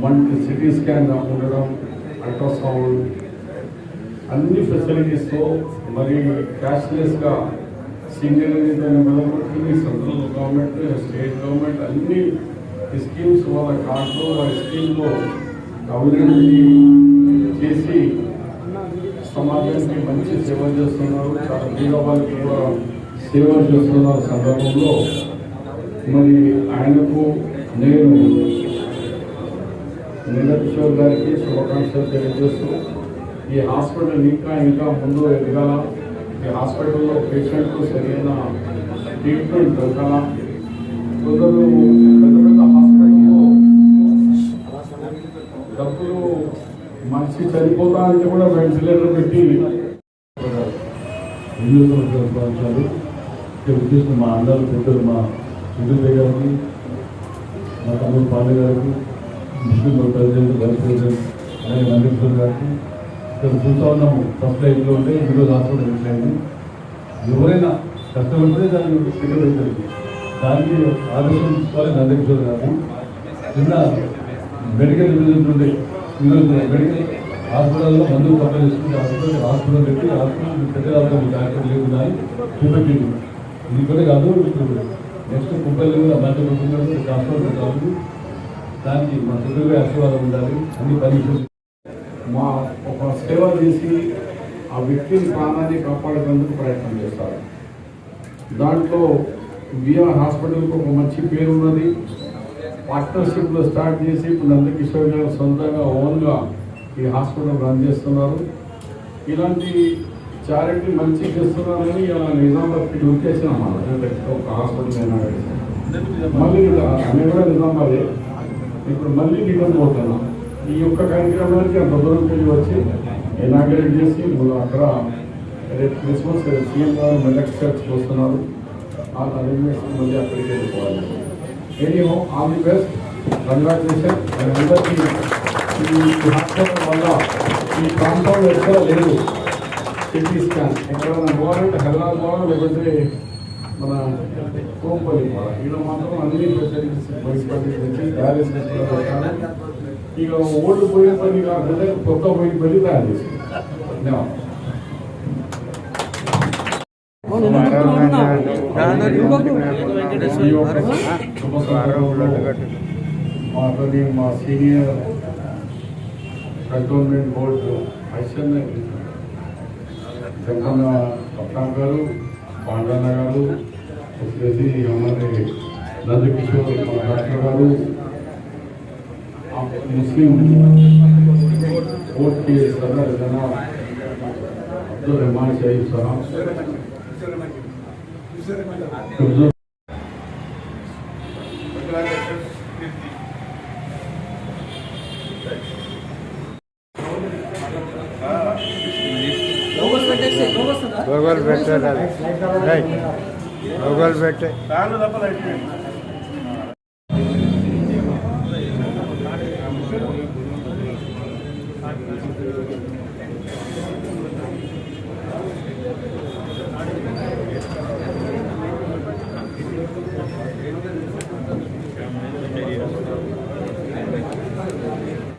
మనకి CT scan ఉండడం ultrasound అన్ని ఫెసిలిటీస్తో మరి క్యాష్లెస్గా సింగిల్ మొదలుపెట్టి సెంట్రల్ గవర్నమెంట్ స్టేట్ గవర్నమెంట్ అన్ని స్కీమ్స్ వాళ్ళ కార్డులో వాళ్ళ స్కీమ్లో అభివృద్ధి చేసి సమాజానికి మంచి సేవ చేస్తున్నారు చాలా పేద వాళ్ళకి కూడా సేవ చేస్తున్న సందర్భంలో మరి ఆయనకు నేను నీరజ్ గారికి శుభాకాంక్షలు తెలియజేస్తూ ఈ హాస్పిటల్ ఇంకా ఇంకా ముందు ఎదగాల. ఈ హాస్పిటల్లో పేషెంట్కు సరైన ట్రీట్మెంట్ దొరకాల. కొందరు పెద్ద పెద్ద హాస్పిటల్లో డబ్బులు మనిషి చనిపోతా అంటే కూడా వెంటిలేటర్ పెట్టి వినియోగదారులు ఇక్కడ ఉద్దేశం మా అందరూ పెద్దలు మా సుధీర్ గారికి మా తమ్ముడు పాండే గారికి ముస్లిం ప్రెసిడెంట్ వైస్ ప్రెసిడెంట్ అలాగే నందీశ్వర్ గారికి. ఇక్కడ చూస్తూ ఉన్నాము ఫస్ట్ లైఫ్లో ఉంటే ఈరోజు హాస్పిటల్ పెట్టలేదు ఎవరైనా కష్టపడితే దాన్ని ఫిగర్ అవుతుంది దానికి ఆదేశం తీసుకోవాలి నందీశ్వర్ గారు. చిన్న మెడికల్ విజిట్ ఉండే ఈరోజు మెడికల్ హాస్పిటల్లో మందులు సప్లై చేసుకుంటే హాస్పిటల్ హాస్పిటల్ పెట్టి హాస్పిటల్ పెద్ద డాక్టర్ డాక్టర్ చూపెట్టింది. ఇది కూడా కాదు ఇప్పుడు నెక్స్ట్ కుక్కలు కూడా మంచి హాస్పిటల్ పెట్టాలి. దానికి మా సుదీర్ఘ ఆశీర్వాదం ఉండాలి అన్ని పరీక్షలు మా ఒక సేవ చేసి ఆ వ్యక్తిని ప్రాణాన్ని కాపాడేందుకు ప్రయత్నం చేస్తారు. దాంట్లో విఆర్ హాస్పిటల్కి ఒక మంచి పేరు ఉన్నది. పార్ట్నర్షిప్లో స్టార్ట్ చేసి ఇప్పుడు నందకిషోర్ గారు సొంతంగా ఓన్గా ఈ హాస్పిటల్ రన్ చేస్తున్నారు. ఇలాంటి చారిటీ మంచి చేస్తున్నారని ఇలా నిజామాబాద్ నిజామాబాద్కి ఉద్దేశం ఒక హాస్పిటల్ అయినా మళ్ళీ ఇలా అన్నీ కూడా నిజామాబాదే ఇప్పుడు మళ్ళీ రిటర్న్ పోతున్నాం. ఈ యొక్క కార్యక్రమానికి అంత దూరం వెళ్ళి వచ్చి ఇనాగ్రేట్ చేసి మనం అక్కడ రేపు క్రిస్మస్ సీఎం గారు మెదక్ చర్చ్కి వస్తున్నారు. ఆ అరేంజ్మెంట్స్ మళ్ళీ అక్కడికి వెళ్ళిపోవాలి. Anyhow all the best congratulation అందరికీ ఈ హాస్పిటల్ వల్ల ఈ ప్రాంతంలో ఎక్కడ లేదు. సిటీ స్కాన్ ఎక్కడైనా పోవాలంటే హైదరాబాద్ పోవాలి లేకపోతే మన కోంపల్లి పోవాలి ఇక్కడ మాత్రం అన్ని ఫెసిలిటీస్ బయటపడి డయాలిసిస్ కూడా పెట్టాలి ఇక ఓల్డ్ పోయిన పని కాకుండా కొత్త పోయిన పని తయారు చేసి మాతోని మా సీనియర్ కంటోన్మెంట్ బోర్డు ఐశ్వర్య जखन पटनागर पांडन गारू जैसे हमारे नंदकिशोर डॉक्टर मुस्लिम कोर्ट के सदर जनाब अब्दुल रहमान शरीफ साहब గూగుల్ పెట్టే రైట్. గూగుల్ పెట్టే.